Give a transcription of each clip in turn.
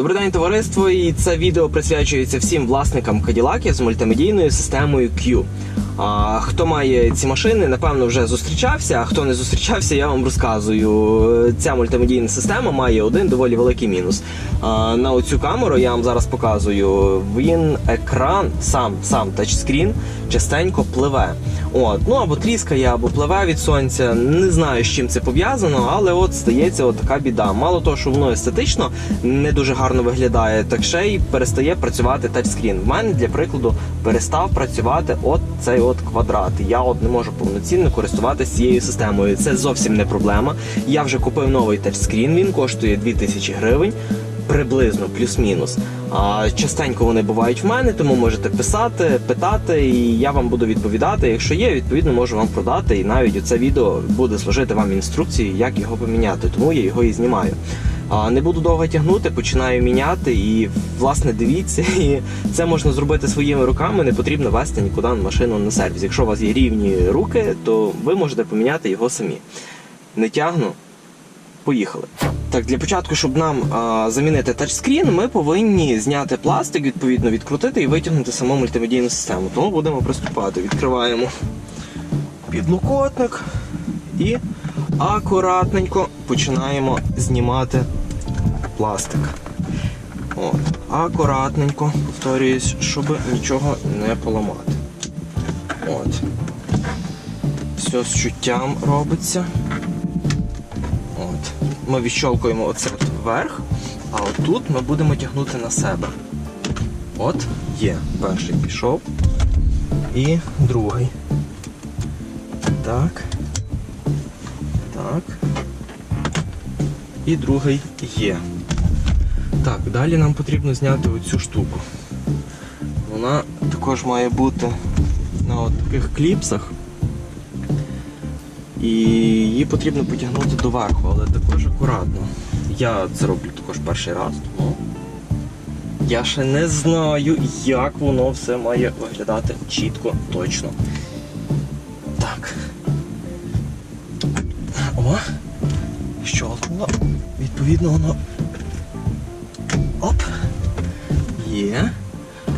Добрий день, товариство, і це відео присвячується всім власникам каділаків з мультимедійною системою Q. А, хто має ці машини, напевно, вже зустрічався. А хто не зустрічався, я вам розказую. Ця мультимедійна система має один доволі великий мінус. А, на оцю камеру я вам зараз показую. Він екран, сам сам тачскрін, частенько пливе. От, ну або тріскає, або пливе від сонця. Не знаю, з чим це пов'язано, але от стається от така біда. Мало того, що воно естетично не дуже гарно виглядає, так ще й перестає працювати тачскрін. В мене для прикладу перестав працювати от цей от квадрат. Я от не можу повноцінно користуватися цією системою. Це зовсім не проблема. Я вже купив новий тачскрін. Він коштує 2000 гривень. Приблизно плюс-мінус. А частенько вони бувають в мене, тому можете писати, питати, і я вам буду відповідати. Якщо є, відповідно можу вам продати. І навіть оце відео буде служити вам інструкцією, як його поміняти. Тому я його і знімаю. Не буду довго тягнути, починаю міняти і власне дивіться, і це можна зробити своїми руками. Не потрібно вести нікуди машину на сервіс. Якщо у вас є рівні руки, то ви можете поміняти його самі. Не тягну. Поїхали. Так, для початку, щоб нам а, замінити тачскрін, ми повинні зняти пластик, відповідно, відкрутити і витягнути саму мультимедійну систему. Тому будемо приступати. Відкриваємо підлокотник і акуратненько починаємо знімати пластик. От, акуратненько, повторююсь, щоб нічого не поламати. От. Все з чуттям робиться. От. Ми відщолкуємо оце вверх, а отут ми будемо тягнути на себе. От, є. Перший пішов. І другий. Так. І другий є. Так, далі нам потрібно зняти оцю штуку. Вона також має бути на от таких кліпсах. І її потрібно потягнути доверху, але також акуратно. Я це роблю також перший раз, тому я ще не знаю, як воно все має виглядати чітко, точно. Щолкнуло. Відповідно, воно. Оп! Є.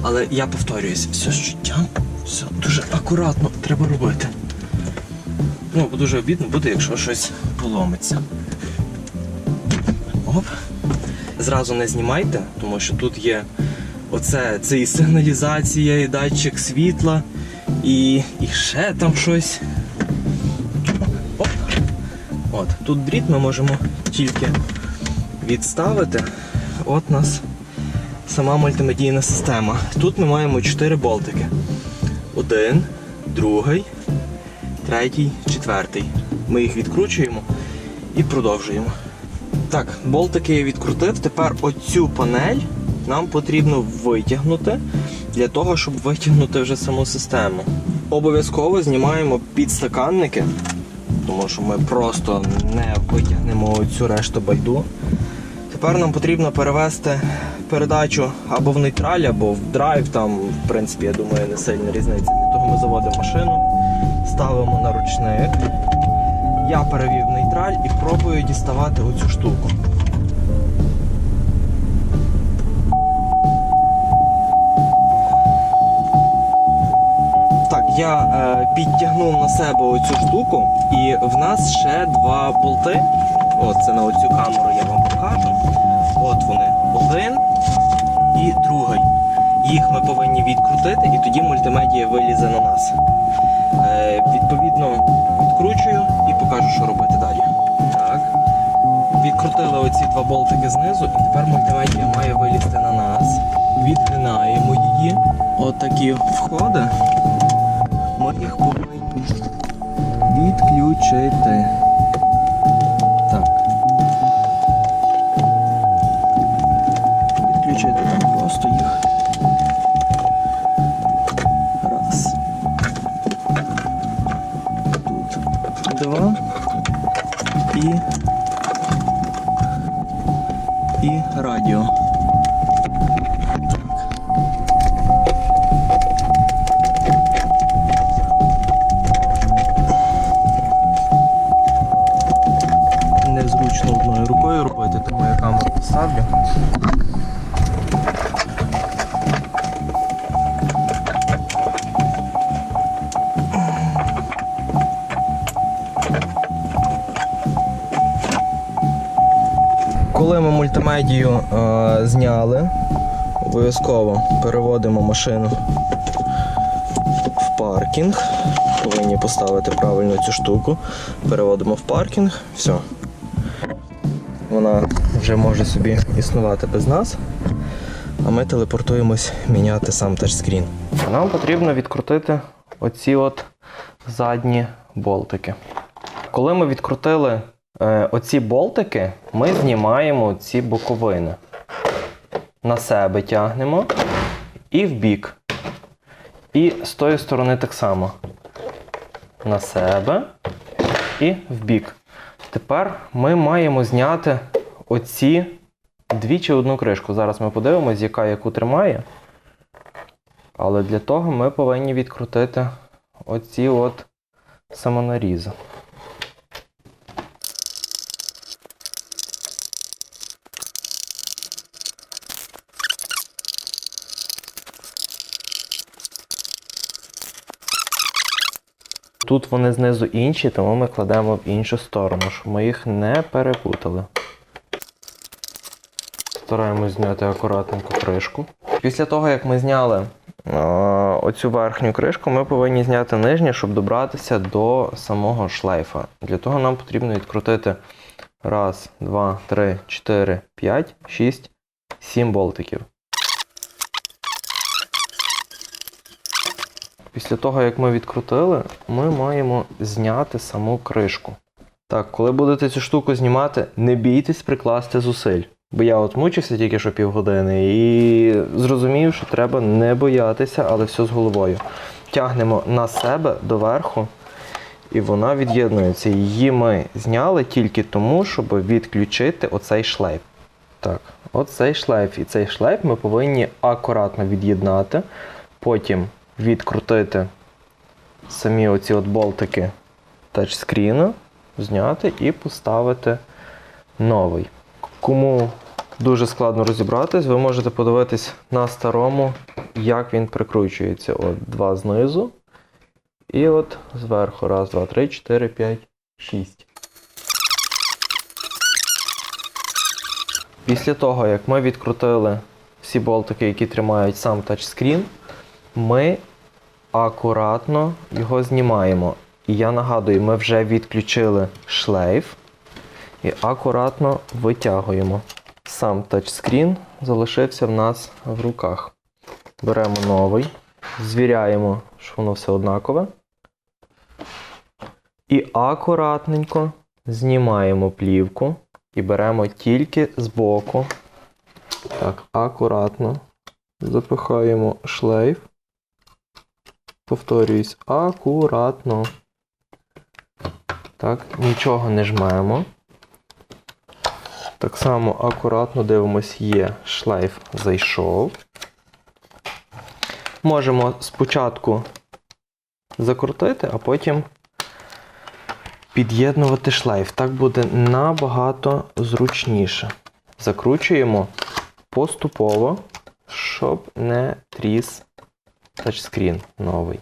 Але я повторююсь, все з чуттям, все дуже акуратно треба робити. Ну, бо дуже обідно буде, якщо щось поломиться. Оп. Зразу не знімайте, тому що тут є оце, це і сигналізація, і датчик світла, і, і ще там щось. От, тут дріт ми можемо тільки відставити. От нас сама мультимедійна система. Тут ми маємо 4 болтики. Один, другий, третій, четвертий. Ми їх відкручуємо і продовжуємо. Так, болтики я відкрутив. Тепер оцю панель нам потрібно витягнути для того, щоб витягнути вже саму систему. Обов'язково знімаємо підстаканники, тому що ми просто не витягнемо цю решту байду. Тепер нам потрібно перевести передачу або в нейтраль, або в драйв. Там, в принципі, я думаю, не сильна різниця. Для того ми заводимо машину, ставимо на ручник. Я перевів нейтраль і пробую діставати оцю штуку. Я е, підтягнув на себе оцю штуку, і в нас ще два болти. От це на оцю камеру я вам покажу. От вони. Один і другий. Їх ми повинні відкрутити, і тоді мультимедія вилізе на нас. Е, відповідно, відкручую і покажу, що робити далі. Так. Відкрутили оці два болтики знизу, і тепер мультимедія має вилізти на нас. Відгинаємо її. Отакі входи. Їх повинні відключити. Мультимедію е, зняли. Обов'язково переводимо машину в паркінг. Повинні поставити правильно цю штуку. Переводимо в паркінг. Все. Вона вже може собі існувати без нас. А ми телепортуємось міняти сам тачскрін. Нам потрібно відкрутити оці от задні болтики. Коли ми відкрутили е, оці болтики, ми знімаємо ці боковини. На себе тягнемо і в бік. І з тої сторони так само. На себе і в бік. Тепер ми маємо зняти оці двічі одну кришку. Зараз ми подивимось, яка яку тримає. Але для того ми повинні відкрутити оці от самонарізи. Тут вони знизу інші, тому ми кладемо в іншу сторону, щоб ми їх не перепутали. Стараємось зняти акуратненько кришку. Після того, як ми зняли е, оцю верхню кришку, ми повинні зняти нижню, щоб добратися до самого шлейфа. Для того нам потрібно відкрутити раз, два, три, чотири, п'ять, шість, сім болтиків. Після того, як ми відкрутили, ми маємо зняти саму кришку. Так, коли будете цю штуку знімати, не бійтесь прикласти зусиль. Бо я от мучився тільки що півгодини і зрозумів, що треба не боятися, але все з головою. Тягнемо на себе доверху, і вона від'єднується. Її ми зняли тільки тому, щоб відключити оцей шлейф. Так, оцей шлейф і цей шлейф ми повинні акуратно від'єднати, потім відкрутити самі оці от болтики тачскріна, зняти і поставити новий. Кому дуже складно розібратись, ви можете подивитись на старому, як він прикручується. От два знизу. І от зверху. Раз, два, три, чотири, п'ять, шість. Після того, як ми відкрутили всі болтики, які тримають сам тачскрін, ми акуратно його знімаємо. І я нагадую, ми вже відключили шлейф і акуратно витягуємо. Сам тачскрін залишився в нас в руках. Беремо новий, звіряємо, що воно все однакове. І акуратненько знімаємо плівку і беремо тільки з боку. Так, акуратно запихаємо шлейф. Повторююсь, акуратно. Так, нічого не жмемо. Так само акуратно дивимось, є шлейф зайшов. Можемо спочатку закрутити, а потім під'єднувати шлейф. Так буде набагато зручніше. Закручуємо поступово, щоб не тріс тачскрін новий.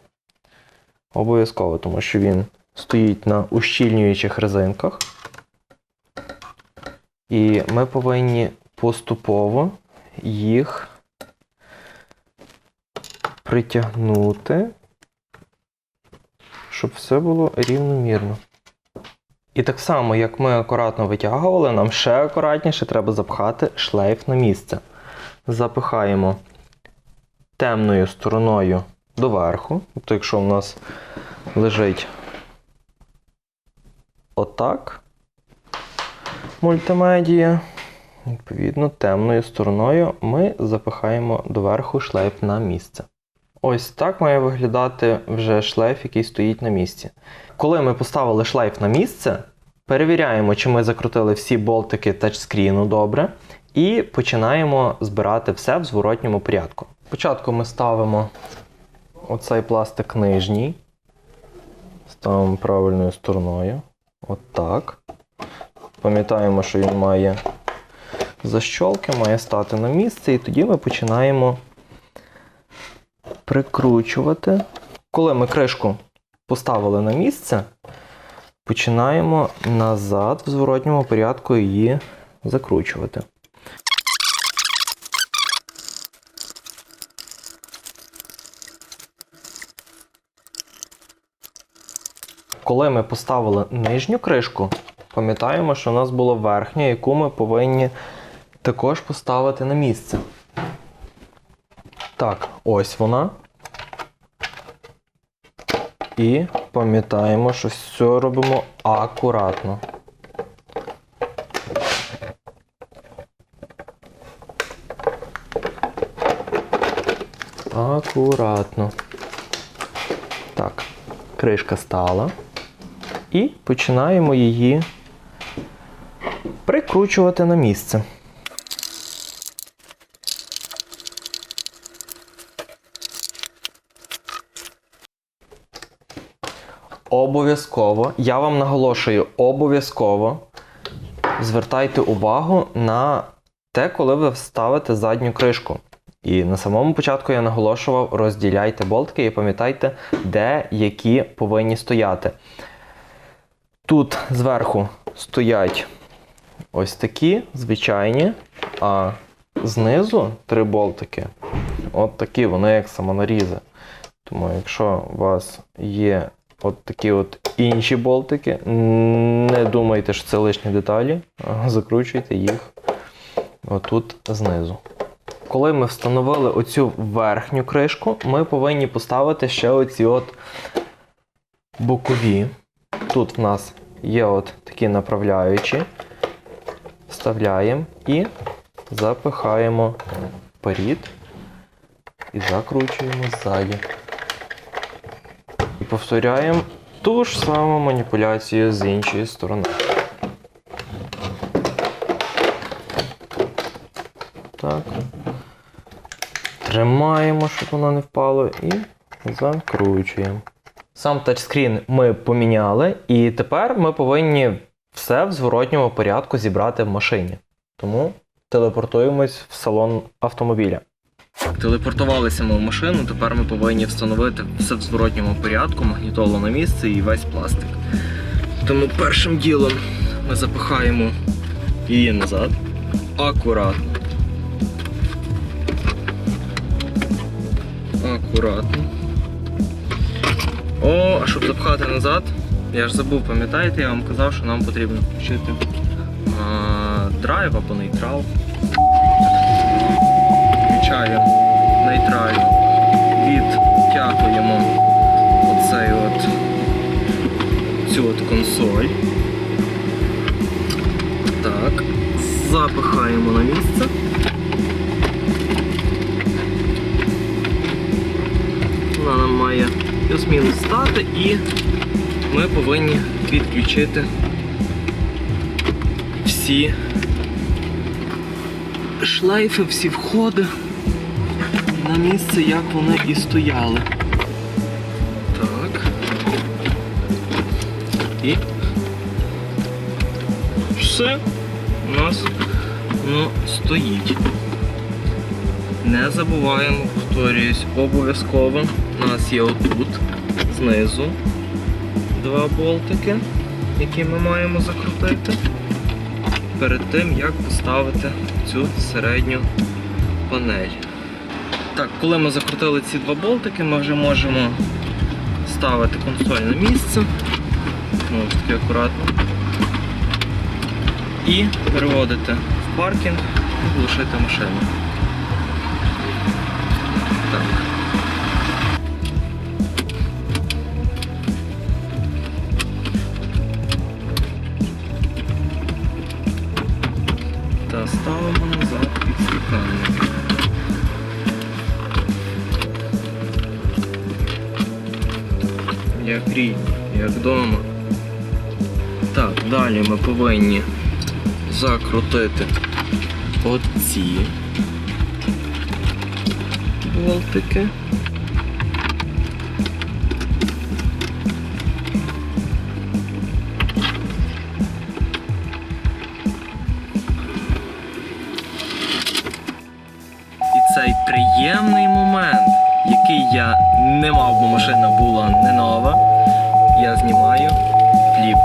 Обов'язково, тому що він стоїть на ущільнюючих резинках. І ми повинні поступово їх притягнути, щоб все було рівномірно. І так само, як ми акуратно витягували, нам ще акуратніше треба запхати шлейф на місце. Запихаємо темною стороною доверху. Тобто, якщо в нас лежить отак мультимедія, відповідно, темною стороною ми запихаємо доверху шлейф на місце. Ось так має виглядати вже шлейф, який стоїть на місці. Коли ми поставили шлейф на місце, перевіряємо, чи ми закрутили всі болтики тачскріну добре, і починаємо збирати все в зворотньому порядку. Спочатку ми ставимо оцей пластик нижній, ставимо правильною стороною. Отак. Пам'ятаємо, що він має защолки, має стати на місце, і тоді ми починаємо прикручувати. Коли ми кришку поставили на місце, починаємо назад в зворотньому порядку її закручувати. Коли ми поставили нижню кришку, пам'ятаємо, що у нас була верхня, яку ми повинні також поставити на місце. Так, ось вона. І пам'ятаємо, що все робимо акуратно. Акуратно. Так, кришка стала. І починаємо її прикручувати на місце. Обов'язково, я вам наголошую, обов'язково звертайте увагу на те, коли ви вставите задню кришку. І на самому початку я наголошував, розділяйте болтики і пам'ятайте, де які повинні стояти. Тут зверху стоять ось такі звичайні, а знизу три болтики. От такі, вони як самонарізи. Тому якщо у вас є от такі от інші болтики, не думайте, що це лишні деталі, закручуйте їх отут знизу. Коли ми встановили оцю верхню кришку, ми повинні поставити ще оці от бокові. Тут в нас є от такі направляючі. Вставляємо і запихаємо вперед і закручуємо ззаді. І повторяємо ту ж саму маніпуляцію з іншої сторони. Так. Тримаємо, щоб воно не впало, і закручуємо. Сам тачскрін ми поміняли, і тепер ми повинні все в зворотньому порядку зібрати в машині. Тому телепортуємось в салон автомобіля. Телепортувалися ми в машину, тепер ми повинні встановити все в зворотньому порядку, магнітолу на місце і весь пластик. Тому першим ділом ми запихаємо її назад. Акуратно. Акуратно. О, а щоб запхати назад, я ж забув, пам'ятаєте, я вам казав, що нам потрібно включити драйв або нейтрал. Включаємо нейтраль, відтягуємо оцей от цю от консоль. Так, запихаємо на місце. Вона нам має плюс-мінус стати і ми повинні відключити всі шлейфи, всі входи на місце, як вони і стояли. Так. І все у нас воно стоїть. Не забуваємо, повторююсь, обов'язково. У нас є отут, знизу, два болтики, які ми маємо закрутити перед тим, як поставити цю середню панель. Так, коли ми закрутили ці два болтики, ми вже можемо ставити консоль на місце. Ну, ось таки акуратно. І переводити в паркінг і глушити машину. Так. Ставимо назад підстікання. Як рідні, як вдома. Так, далі ми повинні закрутити оці болтики. Я не мав, бо машина була не нова. Я знімаю кліп.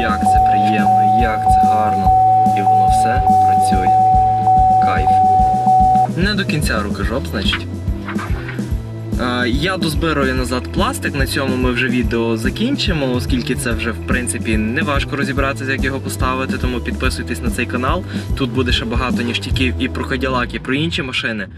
Як це приємно, як це гарно. І воно все працює. Кайф. Не до кінця рукожоп, значить. Е, Я дозбирую назад пластик. На цьому ми вже відео закінчимо, оскільки це вже в принципі не важко розібратися, як його поставити. Тому підписуйтесь на цей канал. Тут буде ще багато ніштяків і про Cadillac, і про інші машини.